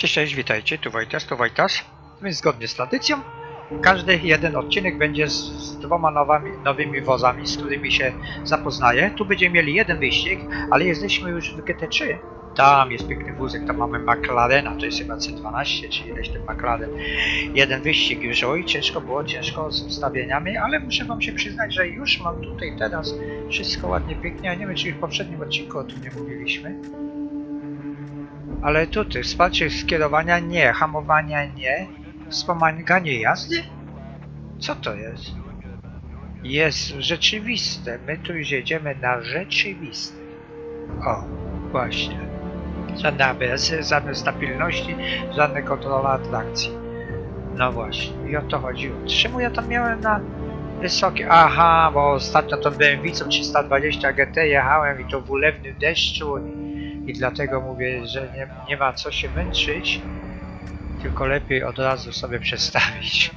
Cześć, cześć, witajcie, tu Wojtas, tu Wojtas. Więc zgodnie z tradycją, każdy jeden odcinek będzie z, z dwoma nowami, nowymi wozami, z którymi się zapoznaję. Tu będziemy mieli jeden wyścig, ale jesteśmy już w GT3. Tam jest piękny wózek, tam mamy McLarena, to jest chyba C12, czy ileś ten McLaren. Jeden wyścig już, oj, ciężko było, ciężko z ustawieniami, ale muszę wam się przyznać, że już mam tutaj teraz wszystko ładnie, pięknie. Ja nie wiem, czy w poprzednim odcinku o tym nie mówiliśmy. Ale tutaj wsparcie skierowania nie, hamowania nie, wspomaganie jazdy? Co to jest? Jest rzeczywiste. My tu jedziemy na rzeczywiste. O, właśnie. Żadne ABS, żadne stabilności, żadne kontrola atrakcji. No właśnie, i o to chodziło. Czemu ja tam miałem na wysokie? Aha, bo ostatnio to BMW 320 GT jechałem i to w ulewnym deszczu i dlatego mówię, że nie, nie ma co się męczyć, tylko lepiej od razu sobie przestawić.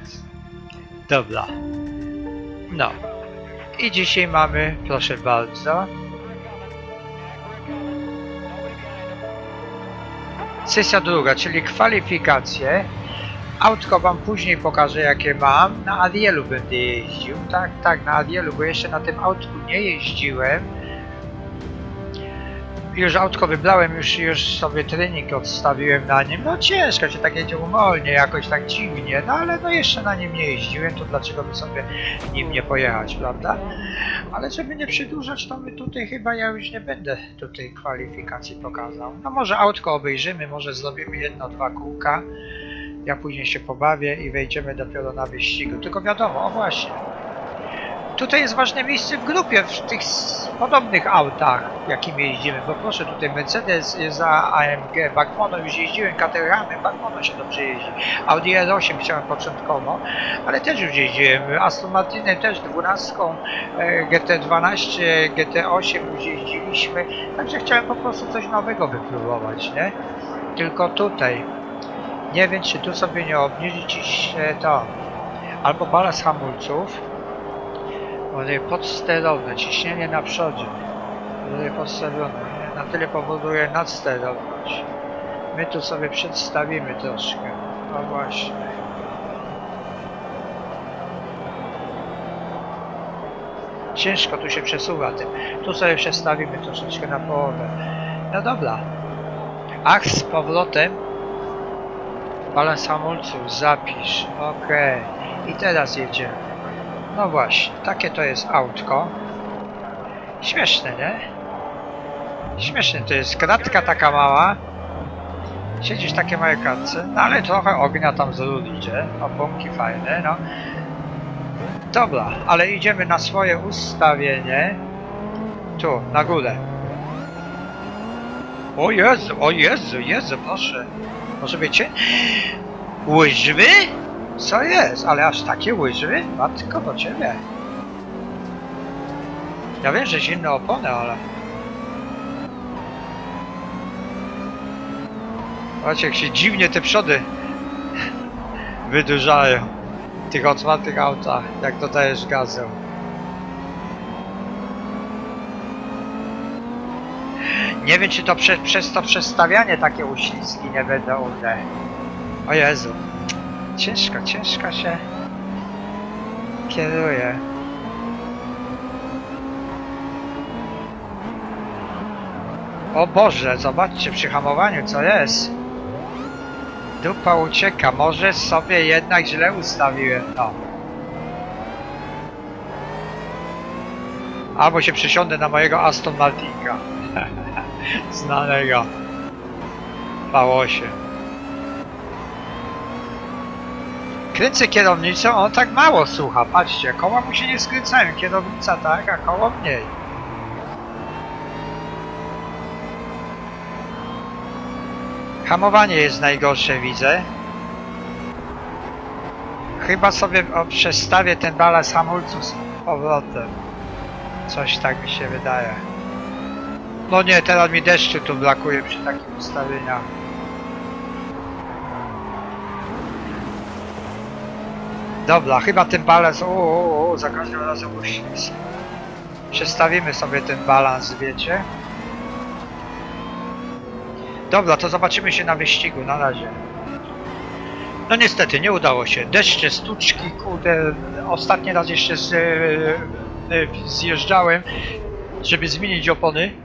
Dobra. No. I dzisiaj mamy, proszę bardzo, sesja druga, czyli kwalifikacje. Autko wam później pokażę jakie mam. Na Arielu będę jeździł. Tak, tak, na Arielu, bo jeszcze na tym autku nie jeździłem już autko wybrałem, już, już sobie trening odstawiłem na nim. No ciężko się tak jedzie umolnie, jakoś tak dziwnie, no ale no jeszcze na nim nie jeździłem, to dlaczego by sobie nim nie pojechać, prawda? Ale żeby nie przedłużać, to my tutaj chyba ja już nie będę tutaj kwalifikacji pokazał. No może autko obejrzymy, może zrobimy jedno, dwa kółka. Ja później się pobawię i wejdziemy dopiero na wyścigu. Tylko wiadomo, o właśnie. Tutaj jest ważne miejsce w grupie, w tych podobnych autach, jakimi jeździmy, bo proszę, tutaj Mercedes za AMG, Bagmono już jeździłem, Caterhamy, Bagmono się dobrze jeździ, Audi R8 chciałem początkowo, ale też już jeździłem, Aston Martinem też 12, e, GT12, GT8 już jeździliśmy, także chciałem po prostu coś nowego wypróbować, nie? Tylko tutaj, nie wiem czy tu sobie nie obniżyć e, to, albo balans hamulców, Olej podsterowne, ciśnienie na przodzie. Olej podsterowane. Na tyle powoduje nadsterowność. My tu sobie przedstawimy troszkę. No właśnie. Ciężko tu się przesuwa tym. Tu sobie przestawimy troszeczkę na połowę. No dobra. Ach, z powrotem. Balans hamulców, zapisz. Okej. I teraz jedziemy. No właśnie, takie to jest autko. Śmieszne, nie? Śmieszne to jest kratka taka mała. Siedzisz w takie małe kratce, no ale trochę ognia tam z rur idzie. Oponki fajne, no. Dobra, ale idziemy na swoje ustawienie. Tu, na górę. O Jezu, o Jezu, Jezu, proszę. Może wiecie? Łyżwy? Co jest? Ale aż takie łyżwy? Matko do ciebie. Ja wiem, że zimne opony, ale... Zobaczcie, jak się dziwnie te przody wydłużają w tych otwartych autach, jak dodajesz gazeł. Nie wiem, czy to prze, przez to przestawianie takie uślizgi nie będą one. O Jezu. Ciężko, ciężko się kieruje. O Boże, zobaczcie przy hamowaniu co jest. Dupa ucieka, może sobie jednak źle ustawiłem, no. Albo się przysiądę na mojego Aston Martinka. Znanego. V8. Kręcę kierownicą, on tak mało słucha, patrzcie, koła mu się nie skręcają, kierownica tak, a koło mniej. Hamowanie jest najgorsze, widzę. Chyba sobie o, przestawię ten balans hamulców z powrotem. Coś tak mi się wydaje. No nie, teraz mi deszczu tu brakuje przy takich ustawieniach. Dobra, chyba ten balans. O, o, o, za każdym razem uślizg. Przestawimy sobie ten balans, wiecie? Dobra, to zobaczymy się na wyścigu, na razie. No niestety, nie udało się. Deszcze, stuczki, kurde. Ostatni raz jeszcze z, e, e, zjeżdżałem, żeby zmienić opony.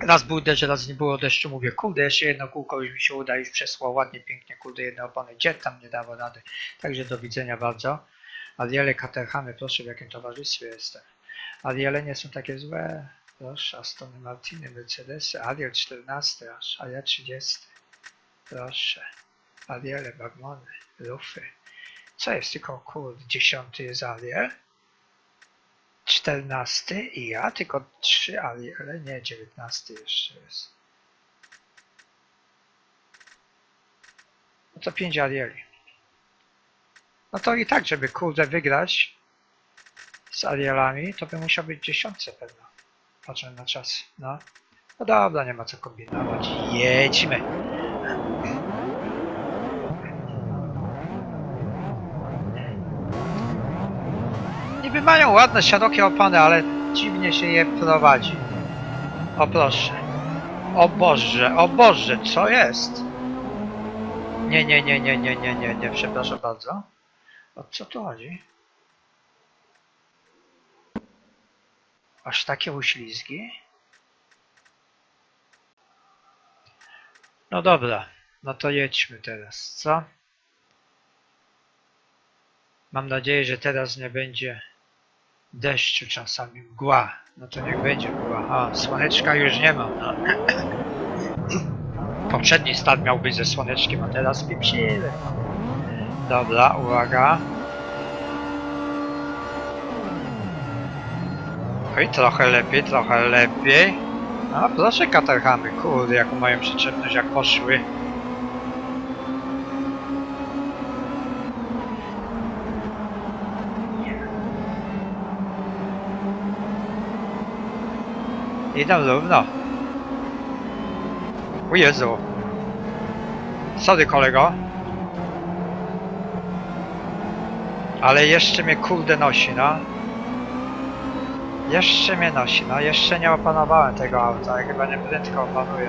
Raz był deszcz, raz nie było deszczu. Mówię, kurde, jeszcze jedno kółko już mi się uda, już przesłał ładnie, pięknie, kurde, jedne opony. Gdzie tam nie dało rady. Także do widzenia bardzo. Ariele Caterhamy, proszę, w jakim towarzystwie jestem. Ariele nie są takie złe. Proszę, Astony Martiny, Mercedesy, Ariel 14 aż, a ja 30. Proszę. Ariele, Bagmony, Rufy. Co jest tylko kurde, 10 jest Ariel? 14 i ja, tylko 3 Ariele, nie, 19 jeszcze jest. No to 5 Arieli. No to i tak, żeby kurde wygrać z Arielami, to by musiał być 10 pewno. Patrzę na czas, no. No dobra, nie ma co kombinować. Jedźmy. Niby mają ładne, szerokie opony, ale dziwnie się je prowadzi. O proszę. O Boże, o Boże, co jest? Nie, nie, nie, nie, nie, nie, nie, nie, przepraszam bardzo. O co tu chodzi? Aż takie uślizgi? No dobra, no to jedźmy teraz, co? Mam nadzieję, że teraz nie będzie deszczu, czasami mgła. No to niech będzie mgła. A, słoneczka już nie ma. No. Poprzedni start miał być ze słoneczkiem, a teraz pieprzyły. Dobra, uwaga. Oj, trochę lepiej, trochę lepiej. A proszę katarchamy, kurde, jaką mają przyczepność, jak poszły. Idą równo. O Jezu. Sorry kolego. Ale jeszcze mnie kurde nosi, no. Jeszcze mnie nosi, no. Jeszcze nie opanowałem tego auta. Ja chyba nie prędko opanuję.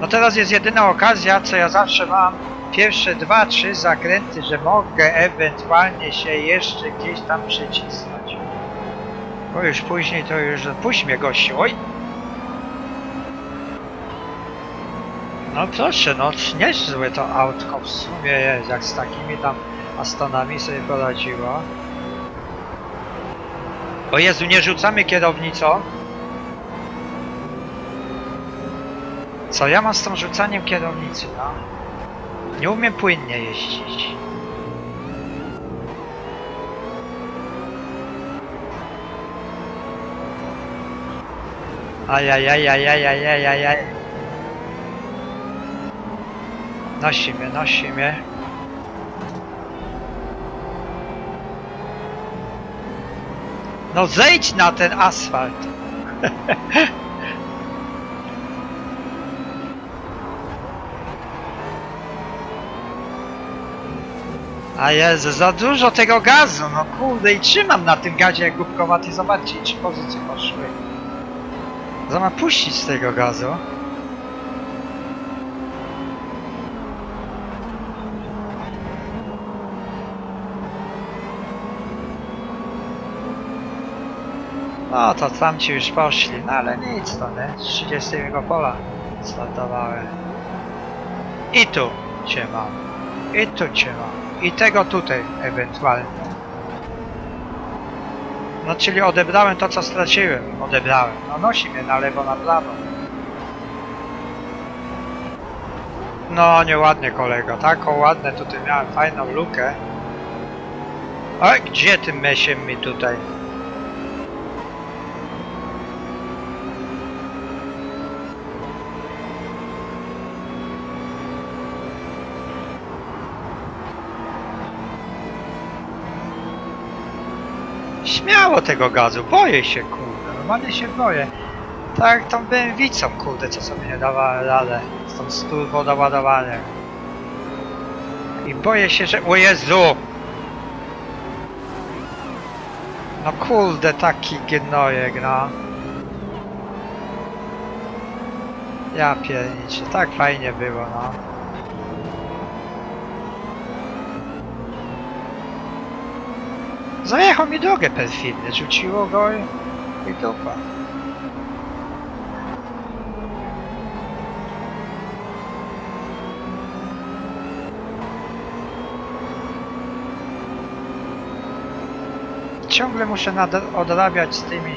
No teraz jest jedyna okazja, co ja zawsze mam. Pierwsze dwa, trzy zakręty, że mogę ewentualnie się jeszcze gdzieś tam przycisnąć. Bo już później to już... Puść mnie gościu, oj! No proszę, no niezłe to autko w sumie jest, jak z takimi tam Astonami sobie poradziło. O Jezu, nie rzucamy kierownicą. Co ja mam z tym rzucaniem kierownicy, no? Nie umiem płynnie jeździć. Ajajajajajajajajaj. Nosi mnie, nosi mnie. No zejdź na ten asfalt. A Jezu, za dużo tego gazu, no kurde i trzymam na tym gazie jak głupkowaty, zobaczcie, trzy pozycje poszły. Zamiast puścić tego gazu. No to tamci już poszli, no ale nic to nie, z 30 pola startowałem. I tu cię mam, i tu cię mam, i tego tutaj ewentualnie. No czyli odebrałem to co straciłem, odebrałem. No nosi mnie na lewo, na prawo. No nieładnie kolego, taką ładne tutaj miałem fajną lukę. A gdzie tym mesiem mi tutaj? Śmiało tego gazu, boję się kurde, normalnie się boję. Tak tą BMW kurde, co sobie nie dawała radę z tą sturbo doładowaniem. I boję się, że... O Jezu! No kurde, taki gnojek, no. Ja pierniczę, tak fajnie było, no. Zajechał mi drogę perfidnie, rzuciło go i, i dupa. Ciągle muszę odrabiać z tymi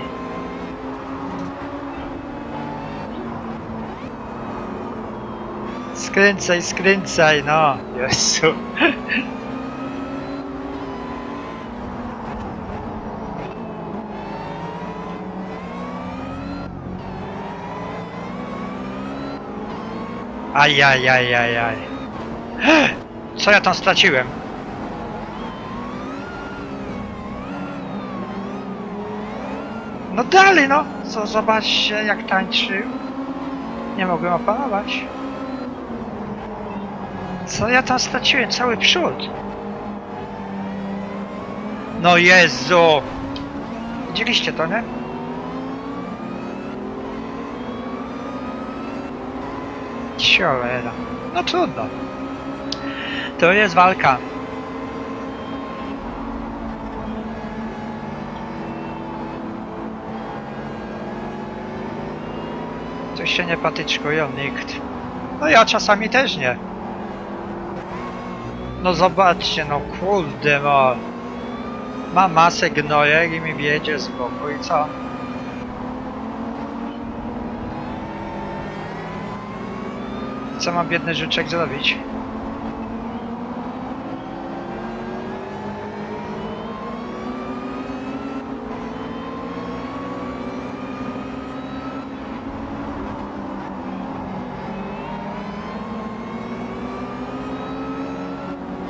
Skręcaj, skręcaj, no. Jezu. Ajajajajaj. Co ja tam straciłem? No dalej, no. Co, zobaczcie jak tańczył. Nie mogłem opanować. Co ja tam straciłem? Cały przód. No Jezu! Widzieliście to, nie? Cholera. No trudno. To jest walka. Tu się nie patyczkują nikt. No ja czasami też nie. No zobaczcie, no kurde no. Ma masę gnojek i mi wiedzie z boku i co? Co ma biedny życzek zrobić?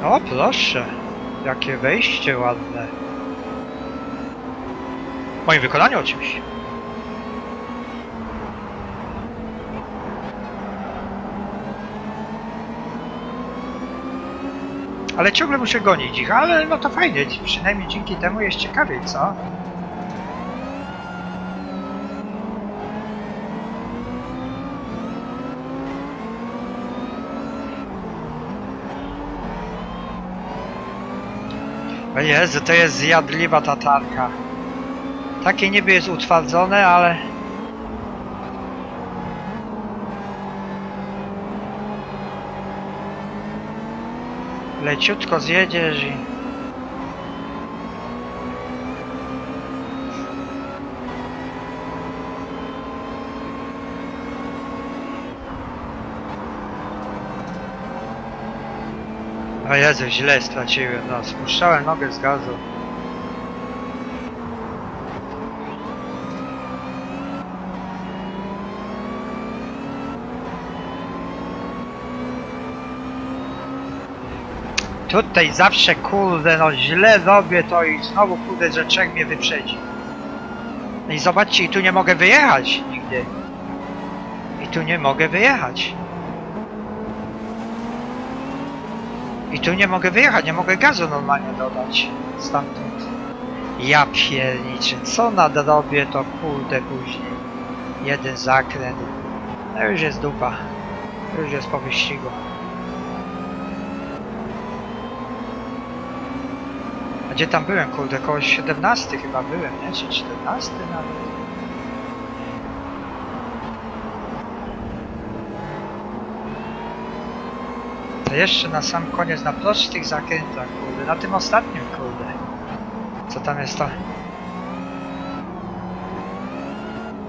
O proszę, jakie wejście ładne. W moim wykonaniu oczywiście. Ale ciągle muszę gonić ich, ale no to fajnie, przynajmniej dzięki temu jest ciekawiej, co? O Jezu, to jest zjadliwa tatarka. Takie niby jest utwardzone, ale... Leciutko zjedziesz i... O Jezu, źle straciłem, no, spuszczałem nogę z gazu. Tutaj zawsze kurde, no źle robię to i znowu kurde, że trzech mnie wyprzedzi. No i zobaczcie, i tu nie mogę wyjechać nigdy. I tu nie mogę wyjechać. I tu nie mogę wyjechać, nie mogę gazu normalnie dodać stamtąd. Ja pierniczę, co nadrobię to kurde później. Jeden zakręt. No już jest dupa. Już jest po wyścigu. Gdzie tam byłem, kurde? Koło 17 chyba byłem, nie? Czy 14 nawet? To jeszcze na sam koniec, na prostych zakrętach, kurde, na tym ostatnim, kurde. Co tam jest to?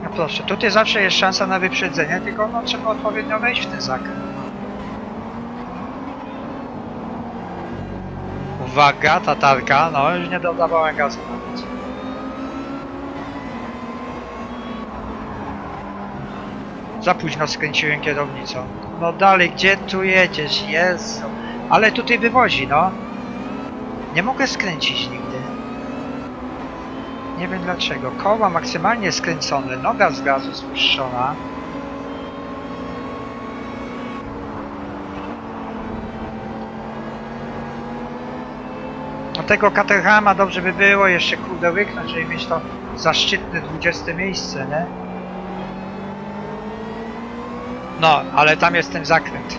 No proszę, tutaj zawsze jest szansa na wyprzedzenie, tylko no trzeba odpowiednio wejść w ten zakręt. Uwaga, tatarka, no już nie dodawałem gazu nawet. Za późno skręciłem kierownicą. No dalej, gdzie tu jedziesz? Jezu. Ale tutaj wywozi, no. Nie mogę skręcić nigdy. Nie wiem dlaczego. Koła maksymalnie skręcone, noga z gazu spuszczona. Tego Caterhama dobrze by było jeszcze kurde łyknąć, żeby mieć to zaszczytne 20 miejsce, nie? No, ale tam jest ten zakręt.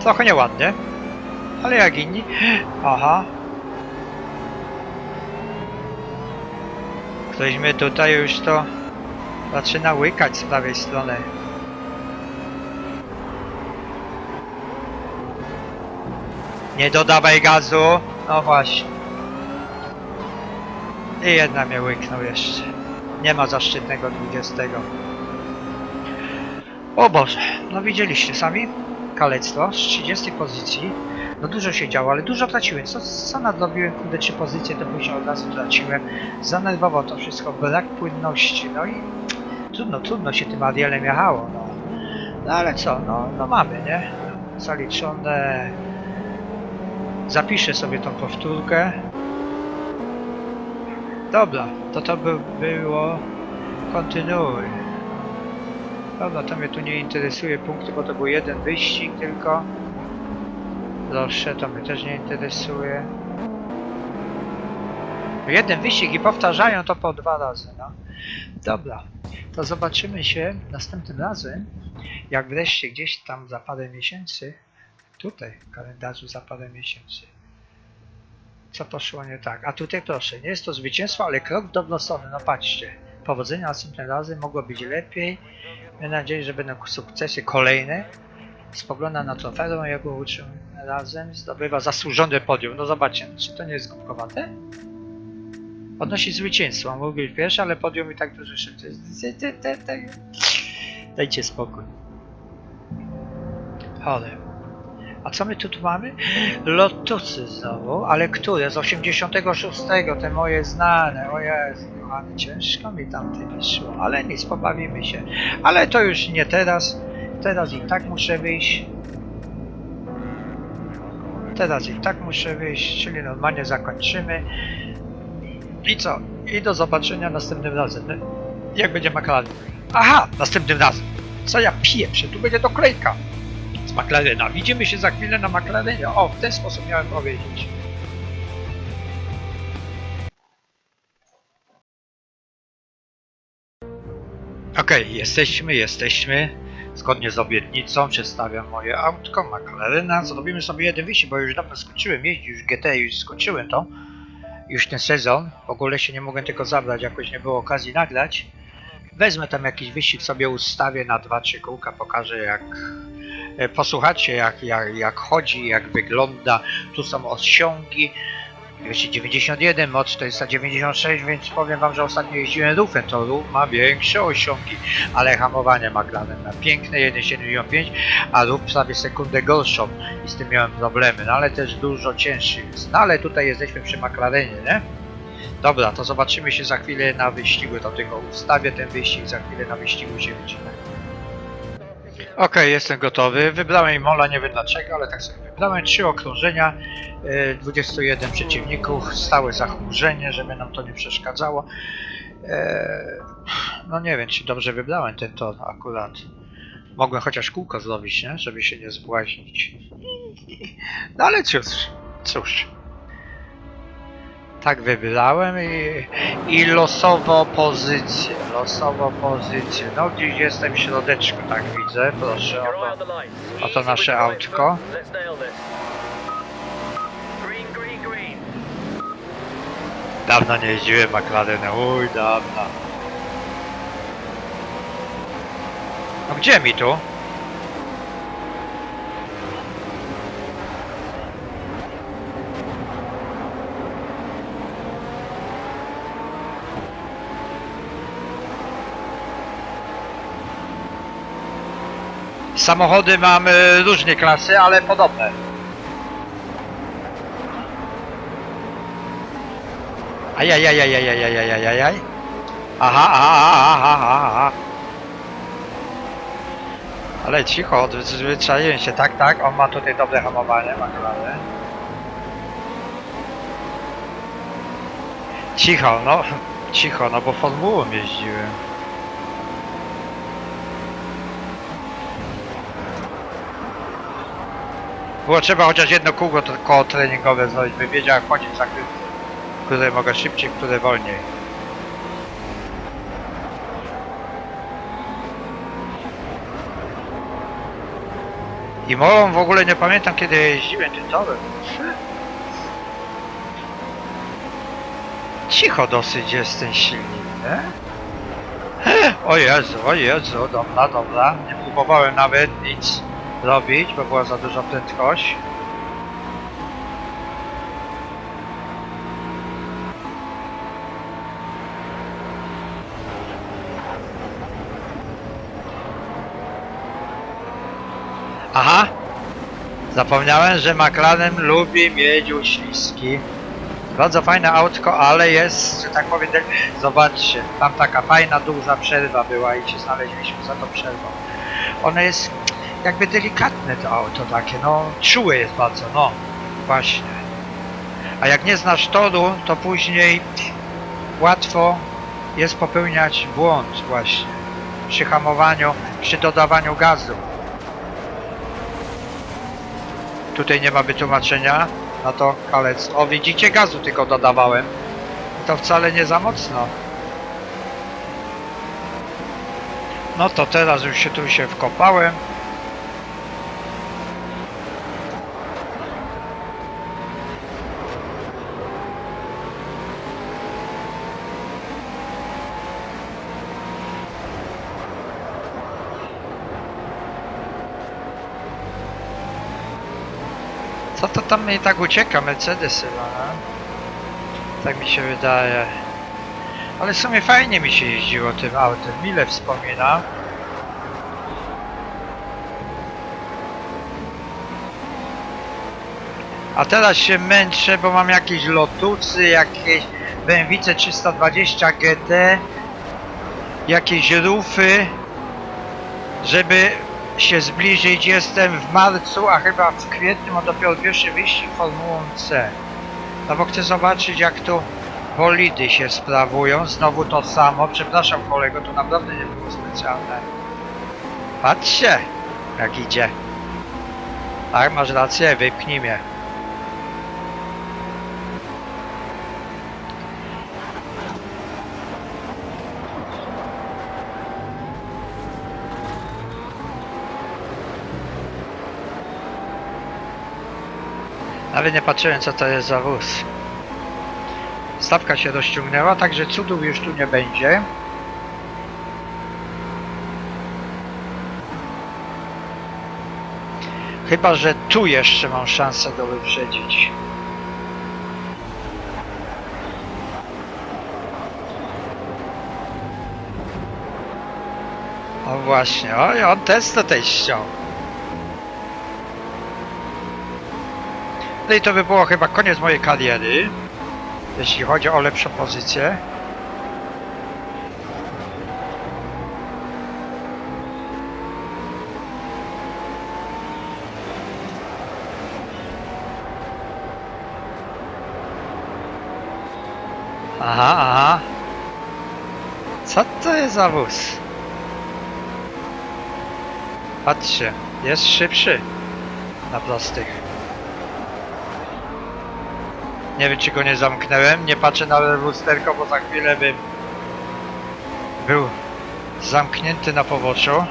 Trochę nieładnie, ale jak inni. Aha. Ktoś mnie tutaj już to zaczyna łykać z prawej strony. Nie dodawaj gazu. No właśnie. I jedna mnie łyknął jeszcze. Nie ma zaszczytnego 20. O Boże, no widzieliście sami? Kalectwo z 30 pozycji. No dużo się działo, ale dużo traciłem. Co, co nadrobiłem, kurde, trzy pozycje, to później od razu traciłem. Zanerwowo to wszystko, brak płynności, no i trudno, trudno się tym Arielem jechało, no. No ale co, no, no mamy, nie? Zaliczone. Zapiszę sobie tą powtórkę. Dobra, to to by było... Kontynuuj. Dobra, to mnie tu nie interesuje punkty, bo to był jeden wyścig tylko. Proszę, to mnie też nie interesuje. Jeden wyścig i powtarzają to po dwa razy, no. Dobra, to zobaczymy się następnym razem, jak wreszcie gdzieś tam za parę miesięcy, tutaj w kalendarzu za parę miesięcy, co poszło nie tak. A tutaj proszę, nie jest to zwycięstwo, ale krok w dobrą stronę, no patrzcie. Powodzenia następnym razem, mogło być lepiej. Mam nadzieję, że będą sukcesy kolejne. Spogląda na trofeum, jak go uczył razem, zdobywa zasłużone podium. No zobaczcie, czy to nie jest głupkowate? Odnosi zwycięstwo, mógł być pierwszy, ale podium i tak dużo szybciej. Dajcie spokój. Chore. A co my tu, mamy? Lotusy znowu, ale które? Z 86, te moje znane. O Jezu, kochany, ciężko mi tam tym szło, ale nic, pobawimy się. Ale to już nie teraz. Teraz i tak muszę wyjść. Teraz i tak muszę wyjść, czyli normalnie zakończymy. I co? I do zobaczenia następnym razem. Jak będzie McLaren? Aha, następnym razem. Co ja pieprzę? Tu będzie doklejka McLarena. Widzimy się za chwilę na McLarenie. O, w ten sposób miałem powiedzieć. Okej, jesteśmy, jesteśmy. Zgodnie z obietnicą przedstawiam moje autko McLarena. Zrobimy sobie jeden wyścig, bo już dawno skończyłem jeździć, już GT już skończyłem to. Już ten sezon. W ogóle się nie mogłem tego zabrać, jakoś nie było okazji nagrać. Wezmę tam jakiś wyścig, sobie ustawię na 2-3 kółka, pokażę jak... e, Posłuchacie jak, jak, jak chodzi, jak wygląda. Tu są osiągi. 291, moc 496, więc powiem wam, że ostatnio jeździłem rufem, to ruf ma większe osiągi, ale hamowanie McLaren ma piękne 1,75, a ruf prawie sekundę gorszą i z tym miałem problemy, no ale też dużo cięższy jest. No ale tutaj jesteśmy przy McLarenie, nie? Dobra, to zobaczymy się za chwilę na wyścigu, to tylko ustawię ten wyścig, za chwilę na wyścigu się widzimy. Okej, jestem gotowy. Wybrałem Mola, nie wiem dlaczego, ale tak sobie wybrałem. Trzy okrążenia, e, 21 przeciwników, stałe zachmurzenie, żeby nam to nie przeszkadzało. E, No nie wiem, czy dobrze wybrałem ten tor akurat. Mogłem chociaż kółko zrobić, nie? Żeby się nie zbłaźnić. No ale cóż, cóż. Tak wybrałem i, i losowo pozycję, losowo pozycję. No gdzieś jestem w środeczku, tak widzę, proszę o to. Oto nasze autko. Dawno nie jeździłem McLarenem, uj, dawno. No gdzie mi tu? Samochody mamy różne klasy, ale podobne. Ajajajajajajajajajajaj. Aha, aha, aha, aha, aha. Ale cicho, odzwyczaiłem się, tak, tak, on ma tutaj dobre hamowanie, McLaren. Cicho, no, cicho, no bo formułą jeździłem. Było trzeba chociaż jedno kółko to koło treningowe zrobić, by wiedział jak chodzić za zakręty. które mogę szybciej, które wolniej. I moją w ogóle nie pamiętam kiedy jeździłem tym torem. Cicho dosyć jest ten silnik, nie? O Jezu, o Jezu, dobra, dobra. Nie próbowałem nawet nic robić, bo była za duża prędkość. Aha! Zapomniałem, że McLaren lubi mieć uślizgi. Bardzo fajne autko, ale jest, że tak powiem, zobaczcie, tam taka fajna, duża przerwa była i się znaleźliśmy za tą przerwą. Ono jest jakby delikatne to auto takie, no czułe jest bardzo, no właśnie. A jak nie znasz toru, to później łatwo jest popełniać błąd właśnie przy hamowaniu, przy dodawaniu gazu. Tutaj nie ma wytłumaczenia na to kalectwo. O, widzicie, gazu tylko dodawałem. To wcale nie za mocno. No to teraz już się tu się wkopałem. Tam mi tak ucieka? Mercedes chyba, no? Tak mi się wydaje. Ale w sumie fajnie mi się jeździło tym autem. Mile wspominam. A teraz się męczę, bo mam jakieś lotusy, jakieś BMW 320 GT, jakieś rufy, żeby się zbliżyć. Jestem w marcu, a chyba w kwietniu ma dopiero pierwszy wyścig Formułą C. No bo chcę zobaczyć jak tu bolidy się sprawują. Znowu to samo. Przepraszam kolego, to naprawdę nie było specjalne. Patrzcie, jak idzie. Tak, masz rację, wypchnij mnie. Nawet nie patrzyłem co to jest za wóz. Stawka się rozciągnęła, także cudów już tu nie będzie. Chyba, że tu jeszcze mam szansę go wyprzedzić. O właśnie, oj, on też tutaj ściął. No i to by było chyba koniec mojej kariery, jeśli chodzi o lepszą pozycję. Aha, aha. Co to jest za wóz? Patrzcie, jest szybszy na prostych. Nie wiem czy go nie zamknąłem, nie patrzę na lusterko, bo za chwilę bym był zamknięty na poboczu.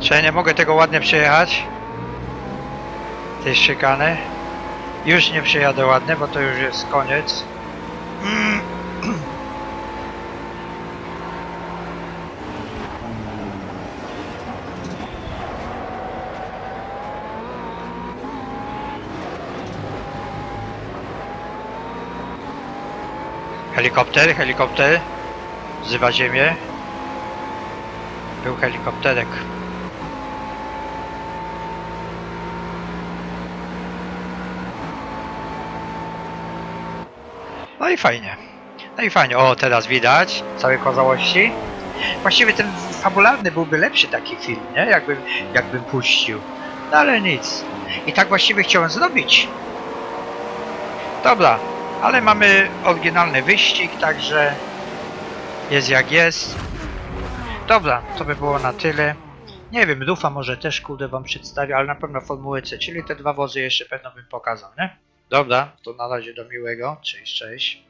Czy ja nie mogę tego ładnie przejechać? Tej szykany. Już nie przejadę ładnie, bo to już jest koniec. Helikopter, helikopter. Wzywa ziemię. Był helikopterek. I fajnie. No i fajnie. O, teraz widać całe kozałości. Właściwie ten fabularny byłby lepszy taki film, nie? Jakbym, jakbym puścił. No ale nic. I tak właściwie chciałem zrobić. Dobra, ale mamy oryginalny wyścig, także jest jak jest. Dobra, to by było na tyle. Nie wiem, Rufa może też kurde wam przedstawię, ale na pewno Formułę C, czyli te dwa wozy jeszcze pewno bym pokazał, nie? Dobra, to na razie do miłego. Cześć, cześć.